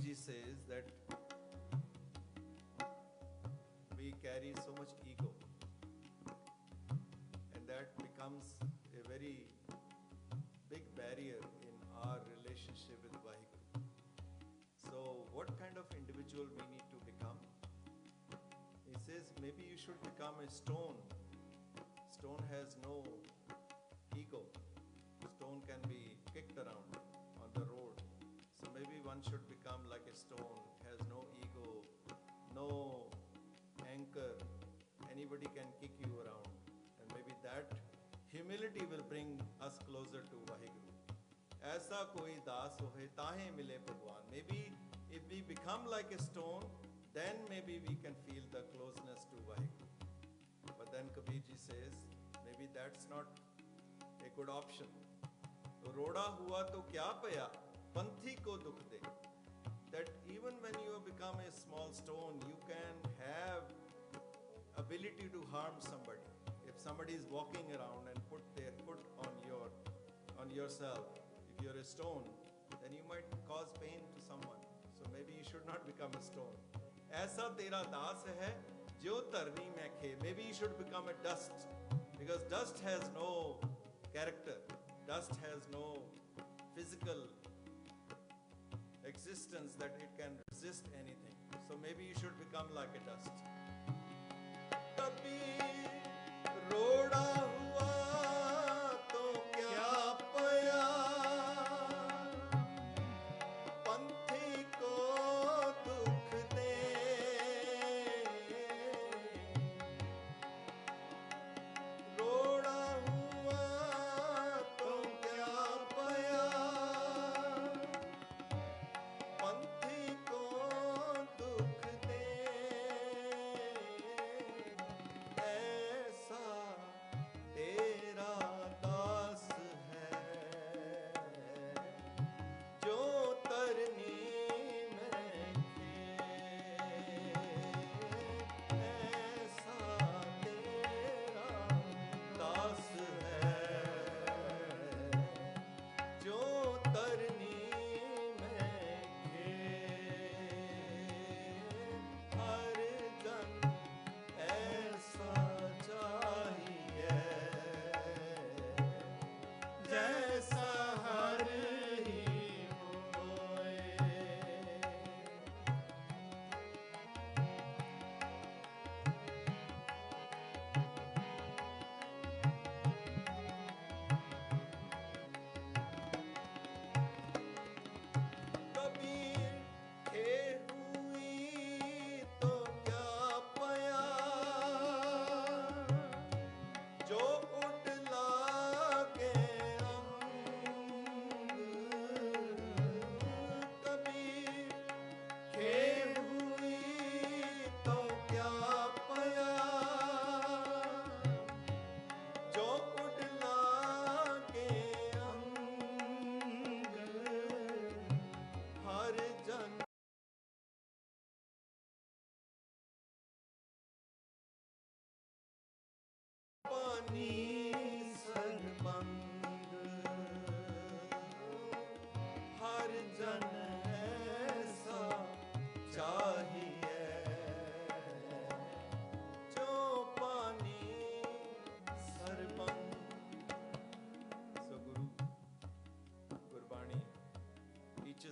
ji says that we carry so much ego and that becomes a very big barrier in our relationship with Vaheguru. So, what kind of individual we need to become? He says maybe you should become a stone. Stone has no ego. Stone can be kicked around one should become like a stone, has no ego, no anchor. Anybody can kick you around. And maybe that humility will bring us closer to Vaheguru. ऐसा कोई दास होए ताहे मिले भगवान may be if we become like a stone then may be we can feel the closeness to Waheguru but then Kabir ji says may be that's not a good option रोड़ा हुआ तो क्या पया पंथी को दुख दे that even when you become a small stone you can have ability to harm somebody if somebody is walking around and put their foot on your on yourself if you're a stone then you might cause pain to someone so maybe you should not become a stone ऐसा तेरा दास है जो धरनी में खे maybe you should become a dust because dust has no character dust has no existence that it can resist anything. So maybe you should become like a dust.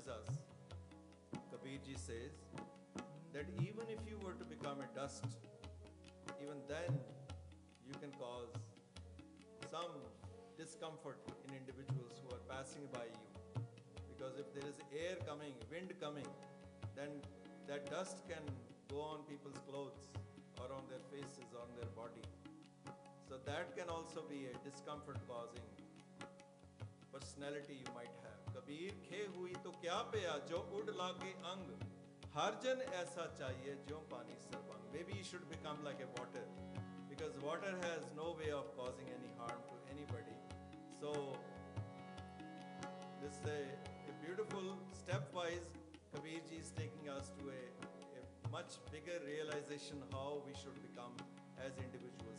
Us, Kabir ji says, that even if you were to become a dust, even then you can cause some discomfort in individuals who are passing by you. Because if there is air coming, wind coming, then that dust can go on people's clothes or on their faces, on their body. So that can also be a discomfort causing personality you might have Kabir खे हुई तो क्या पिया जो उड़ लागे अंग हर जन ऐसा चाहिए जो पानी सरबंग मे be should become like a water because water has no way of causing any harm to anybody. So this is a, a beautiful stepwise Kabirji is taking us to a, a much bigger realization how we should become as individuals.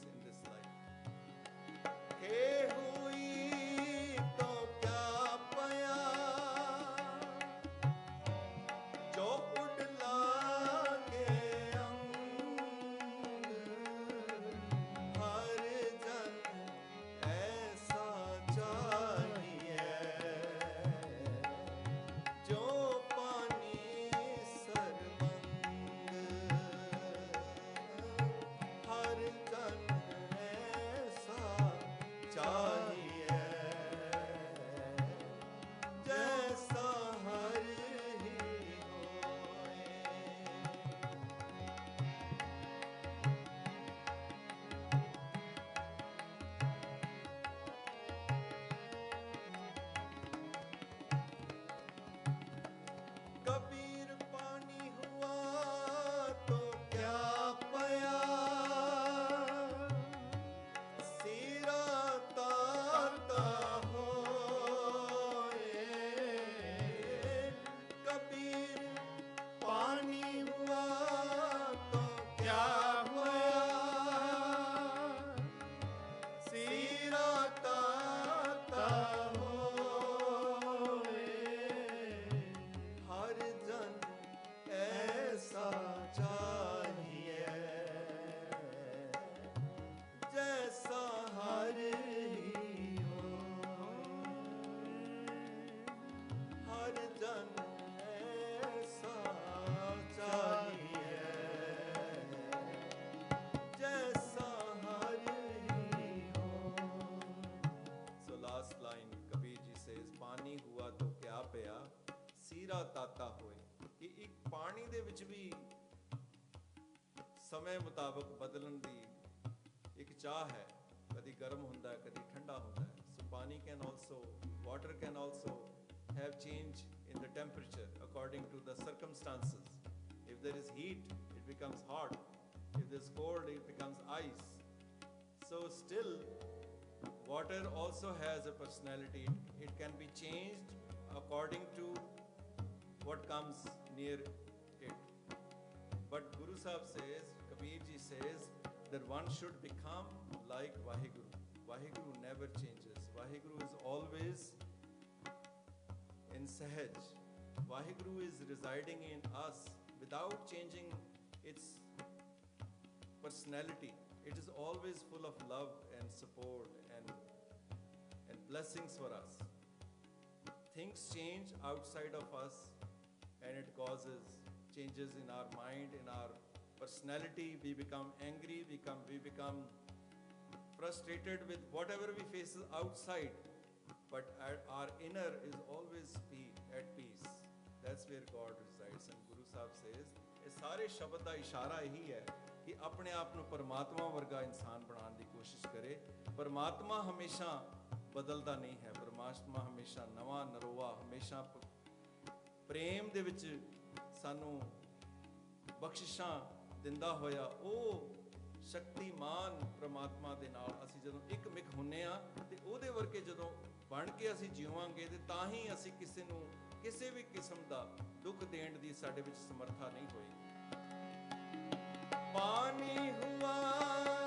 ਸੀਰਾ ਤਾਤਾ ਹੋਏ ਕਿ ਇੱਕ ਪਾਣੀ ਦੇ ਵਿੱਚ ਵੀ ਸਮੇਂ ਮੁਤਾਬਕ ਬਦਲਣ ਦੀ ਇੱਕ ਚਾਹ ਹੈ ਕਦੀ ਗਰਮ ਹੁੰਦਾ ਹੈ ਕਦੀ ਠੰਡਾ ਹੁੰਦਾ ਹੈ ਸੋ ਪਾਣੀ can also water can also have change in the temperature according to the circumstances if there is heat it becomes hot if there's cold it becomes ice so still water also has a personality it, it can be changed according to what comes near it but Guru Sahib says, Kabir ji says, that one should become like Vaheguru. Vaheguru never changes. Vaheguru is always in Sahaj. Vaheguru is residing in us without changing its personality. It is always full of love and support and, and blessings for us. Things change outside of us and it causes changes in our mind, in our personality. We become angry, we, come, we become frustrated with whatever we face outside. But our, our inner is always be at peace. That's where God resides. And Guru Sahib says, ਇਹ ਸਾਰੇ ਸ਼ਬਦ ਦਾ ਇਸ਼ਾਰਾ ਇਹੀ ਹੈ ਕਿ ਆਪਣੇ ਆਪ ਨੂੰ ਪਰਮਾਤਮਾ ਵਰਗਾ ਇਨਸਾਨ ਬਣਾਉਣ ਦੀ ਕੋਸ਼ਿਸ਼ ਕਰੇ ਪਰਮਾਤਮਾ ਹਮੇਸ਼ਾ ਬਦਲਦਾ ਨਹੀਂ ਹੈ ਪਰਮਾਤਮਾ ਹਮੇਸ਼ਾ ਨਵਾਂ ਨਰੋਆ ਹਮੇਸ਼ਾ ਪ- ਪ੍ਰੇਮ ਦੇ ਵਿੱਚ ਸਾਨੂੰ ਬਖਸ਼ਿਸ਼ਾਂ ਦਿੰਦਾ ਹੋਇਆ ਉਹ ਸ਼ਕਤੀਮਾਨ ਪ੍ਰਮਾਤਮਾ ਦੇ ਨਾਲ ਅਸੀਂ ਜਦੋਂ ਇੱਕ ਮਿਕ ਹੁੰਨੇ ਆ ਤੇ ਉਹਦੇ ਵਰਗੇ ਜਦੋਂ ਬਣ ਕੇ ਅਸੀਂ ਜੀਵਾਂਗੇ ਤੇ ਤਾਂ ਹੀ ਅਸੀਂ ਕਿਸੇ ਨੂੰ ਕਿਸੇ ਵੀ ਕਿਸਮ ਦਾ ਦੁੱਖ ਦੇਣ ਦੀ ਸਾਡੇ ਵਿੱਚ ਸਮਰੱਥਾ ਨਹੀਂ ਹੋਏਗੀ। ਪਾਣੀ ਹੁਆ